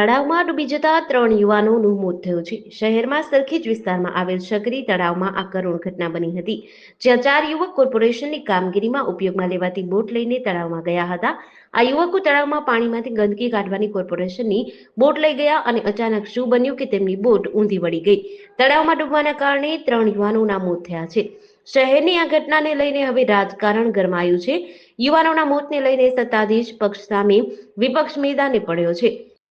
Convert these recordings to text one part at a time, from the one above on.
તળાવમાં ડૂબી જતા ત્રણ યુવાનોનું મોત થયું છે. શહેરમાં સરખેજ વિસ્તારમાં આવેલ શકરી તળાવમાં આ કરુણ ઘટના બની હતી, જ્યાં ચાર યુવક કોર્પોરેશનની કામગીરીમાં ઉપયોગમાં લેવાતી બોટ લઈને તળાવમાં ગયા હતા. આ યુવકો તળાવમાં પાણીમાંથી ગંદકી કાઢવાની કોર્પોરેશનની બોટ લઈ ગયા અને અચાનક શું બન્યું કે તેમની બોટ ઊંધી વળી ગઈ. તળાવમાં ડૂબવાના કારણે ત્રણ યુવાનોના મોત થયા છે. શહેરની આ ઘટનાને લઈને હવે રાજકારણ ગરમાયું છે. યુવાનોના મોતને લઈને સત્તાધીશ પક્ષ સામે વિપક્ષ મેદાને પડ્યો છે.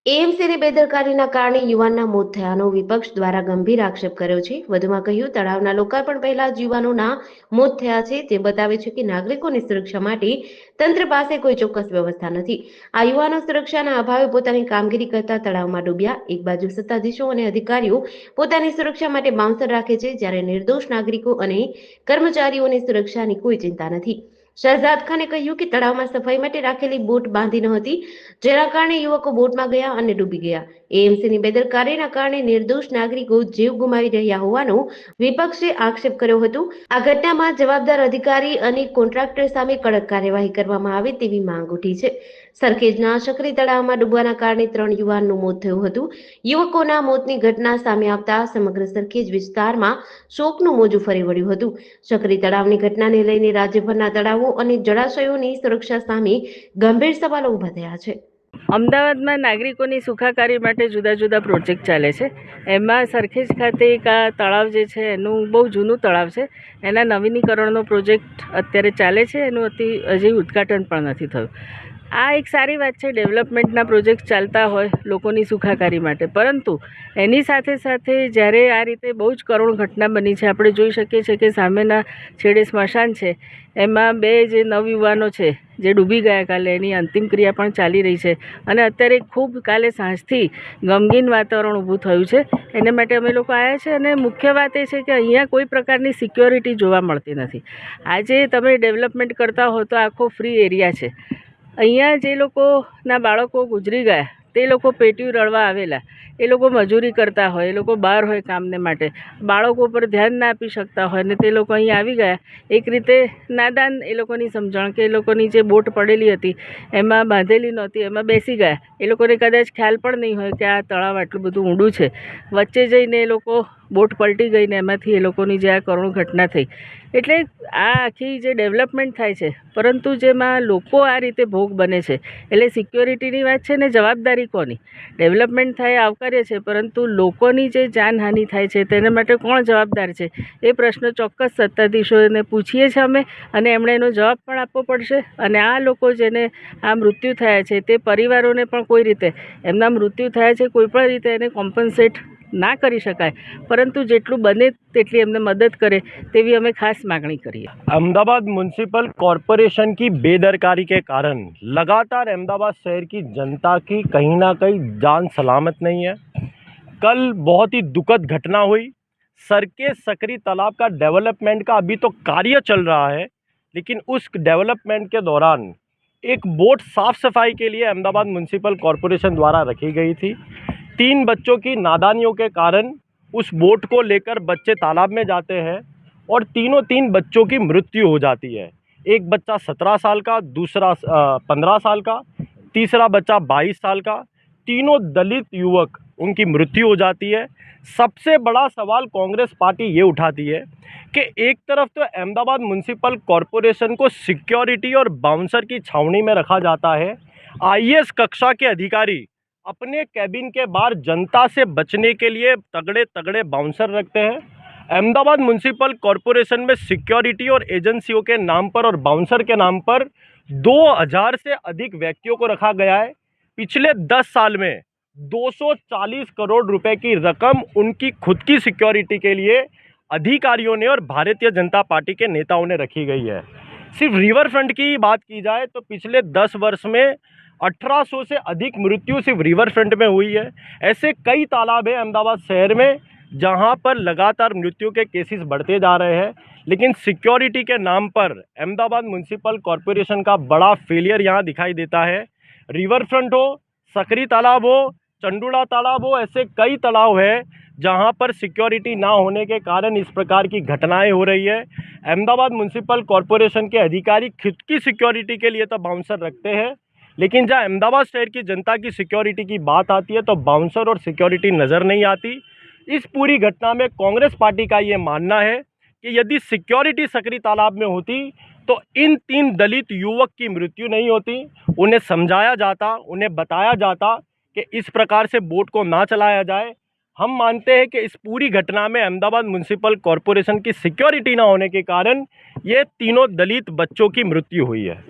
એએમસીની બેદરકારીના કારણે યુવાનના મોત થયાનો વિપક્ષ દ્વારા ગંભીર આક્ષેપ કર્યો છે. વધુમાં કહ્યું, તળાવના લોકાર્પણ પહેલા જ યુવાનોના મોત થયા છે. તે બતાવે છે કે નાગરિકોની સુરક્ષા માટે તંત્ર પાસે કોઈ ચોક્કસ વ્યવસ્થા નથી. આ યુવાનો સુરક્ષાના અભાવે પોતાની કામગીરી કરતા તળાવમાં ડૂબ્યા. એક બાજુ સત્તાધીશો અને અધિકારીઓ પોતાની સુરક્ષા માટે બાઉન્સર રાખે છે, જ્યારે નિર્દોષ નાગરિકો અને કર્મચારીઓની સુરક્ષાની કોઈ ચિંતા નથી. શહજાદ ખાને કહ્યું કે તળાવમાં સફાઈ માટે રાખેલી બોટ બાંધી ન હતી, જેના કારણે યુવકો બોટમાં ગયા અને ડૂબી ગયા. એએમસીની બેદરકારીના કારણે નિર્દોષ નાગરિકો જીવ ગુમાવી રહ્યા હોવાનો વિપક્ષે આક્ષેપ કર્યો હતો. આ ઘટનામાં જવાબદાર અધિકારી અને કોન્ટ્રાક્ટર સામે કડક કાર્યવાહી કરવામાં આવે તેવી માંગ ઉઠી છે. સરખેજના શકરી તળાવમાં ડૂબવાના કારણે ત્રણ યુવાનનું મોત થયું હતું. યુવકોના મોતની ઘટના સામે આવતા સમગ્ર સરખેજ વિસ્તારમાં શોકનું મોજું ફરી વળ્યું હતું. શકરી તળાવની ઘટનાને લઈને રાજ્યભરના તળાવો અને જળાશયોની સુરક્ષા સામે ગંભીર સવાલો ઊભા થયા છે. અમદાવાદમાં નાગરિકોની સુખાકારી માટે જુદા જુદા પ્રોજેક્ટ ચાલે છે. એમાં સરખેજ ખાતે એક આ તળાવ જે છે, એનું બહુ જૂનું તળાવ છે. એના નવીનીકરણનો પ્રોજેક્ટ અત્યારે ચાલે છે. એનું અતિ હજી ઉદ્ઘાટન પણ નથી થયું. આ એક સારી વાત છે, ડેવલપમેન્ટના પ્રોજેક્ટ ચાલતા હોય લોકોની સુખાકારી માટે. પરંતુ એની સાથે સાથે જ્યારે આ રીતે બહુ જ કરુણ ઘટના બની છે, આપણે જોઈ શકીએ છીએ કે સામેના છેડે સ્મશાન છે. એમાં બે જે નવયુવાનો છે, જે ડૂબી ગયા કાલે, એની અંતિમ ક્રિયા પણ ચાલી રહી છે. અને અત્યારે ખૂબ કાલે સાંજથી ગમગીન વાતાવરણ ઊભું થયું છે. એને માટે અમે લોકો આવ્યા છે અને મુખ્ય વાત એ છે કે અહીંયા કોઈ પ્રકારની સિક્યોરિટી જોવા મળતી નથી. આજે તમે ડેવલપમેન્ટ કરતા હો તો આખો ફ્રી એરિયા છે. અહીંયા જે લોકોના બાળકો ગુજરી ગયા, તે લોકો પેટીયું રળવા આવેલા. એ લોકો મજૂરી કરતા હોય, એ લોકો બહાર હોય કામને માટે. બાળકો પર ધ્યાન ના આપી શકતા હોય ને તે લોકો અહીં આવી ગયા. એક રીતે નાદાન એ લોકોની સમજણ કે એ લોકોની જે બોટ પડેલી હતી, એમાં બાંધેલી નહોતી, એમાં બેસી ગયા. એ લોકોને કદાચ ખ્યાલ પણ નહીં હોય કે આ તળાવ આટલું બધું ઊંડું છે. વચ્ચે જઈને એ લોકો બોટ પલટી ગઈને એમાંથી એ લોકોની જે આ કરુણ ઘટના થઈ. એટલે આ આખી જે ડેવલપમેન્ટ થાય છે, પરંતુ જેમાં લોકો આ રીતે ભોગ બને છે, એટલે સિક્યોરિટીની વાત છે ને જવાબદારી કોની? ડેવલપમેન્ટ થાય આવકાર્ય છે, પરંતુ લોકોની જે જાનહાનિ થાય છે, તેના માટે કોણ જવાબદાર છે? એ પ્રશ્ન ચોક્કસ સત્તાધીશોને પૂછીએ છીએ અમે, અને એમણે એનો જવાબ પણ આપવો પડશે. અને આ લોકો જેને આ મૃત્યુ થયા છે, તે પરિવારોને પણ કોઈ રીતે, એમના મૃત્યુ થયા છે કોઈપણ રીતે એને કોમ્પન્સેટ ના કરી શકાય પરંતુ જેટલું બને તેટલી એમને મદદ કરે તેવી અમે ખાસ માગણી કરીએ अहमदाबाद म्यूनसिपल कॉरपोरेशन की बेदरकारी के कारण लगातार अहमदाबाद शहर की जनता की कहीं ना कहीं जान सलामत नहीं है कल बहुत ही दुखद घटना हुई सर के सकरी तालाब का डेवलपमेंट का अभी तो कार्य चल रहा है लेकिन उस डेवलपमेंट के दौरान एक बोट साफ सफाई के लिए अहमदाबाद म्यूनसिपल कॉरपोरेशन द्वारा रखी गई थी तीन बच्चों की नादानियों के कारण उस बोट को लेकर बच्चे तालाब में जाते हैं और तीनों तीन बच्चों की मृत्यु हो जाती है। एक बच्चा सत्रह साल का, दूसरा पंद्रह साल का, तीसरा बच्चा बाईस साल का, तीनों दलित युवक उनकी मृत्यु हो जाती है। सबसे बड़ा सवाल कांग्रेस पार्टी ये उठाती है कि एक तरफ़ तो अहमदाबाद म्यूनसिपल कॉरपोरेशन को सिक्योरिटी और बाउंसर की छावनी में रखा जाता है। आईएएस कक्षा के अधिकारी अपने कैबिन के बाहर जनता से बचने के लिए तगड़े तगड़े बाउंसर रखते हैं। अहमदाबाद म्यूनसिपल कॉरपोरेशन में सिक्योरिटी और एजेंसियों के नाम पर और बाउंसर के नाम पर 2000 से अधिक व्यक्तियों को रखा गया है। पिछले 10 साल में 240 करोड़ रुपए की रकम उनकी खुद की सिक्योरिटी के लिए अधिकारियों ने और भारतीय जनता पार्टी के नेताओं ने रखी गई है। सिर्फ़ रिवर फ्रंट की बात की जाए तो पिछले 10 वर्ष में 1800 से अधिक मृत्यु सिर्फ़ रिवर फ्रंट में हुई है। ऐसे कई तालाब हैं अहमदाबाद शहर में, जहाँ पर लगातार मृत्यु के केसेस बढ़ते जा रहे हैं। लेकिन सिक्योरिटी के नाम पर अहमदाबाद म्यूनसिपल कॉरपोरेशन का बड़ा फेलियर यहाँ दिखाई देता है। रिवर फ्रंट हो, सकरी तालाब हो चंडूड़ा तालाब हो, ऐसे कई तालाब है जहाँ पर सिक्योरिटी ना होने के कारण इस प्रकार की घटनाएँ हो रही है। अहमदाबाद म्यूनसिपल कॉरपोरेशन के अधिकारी खुद की सिक्योरिटी के लिए तो बाउंसर रखते हैं, लेकिन जहाँ अहमदाबाद शहर की जनता की सिक्योरिटी की बात आती है तो बाउंसर और सिक्योरिटी नज़र नहीं आती। इस पूरी घटना में कांग्रेस पार्टी का ये मानना है कि यदि सिक्योरिटी सकरी तालाब में होती तो इन तीन दलित युवक की मृत्यु नहीं होती। उन्हें समझाया जाता, उन्हें बताया जाता कि इस प्रकार से बोट को ना चलाया जाए। हम मानते हैं कि इस पूरी घटना में अहमदाबाद म्यूनसिपल कॉरपोरेशन की सिक्योरिटी ना होने के कारण ये तीनों दलित बच्चों की मृत्यु हुई है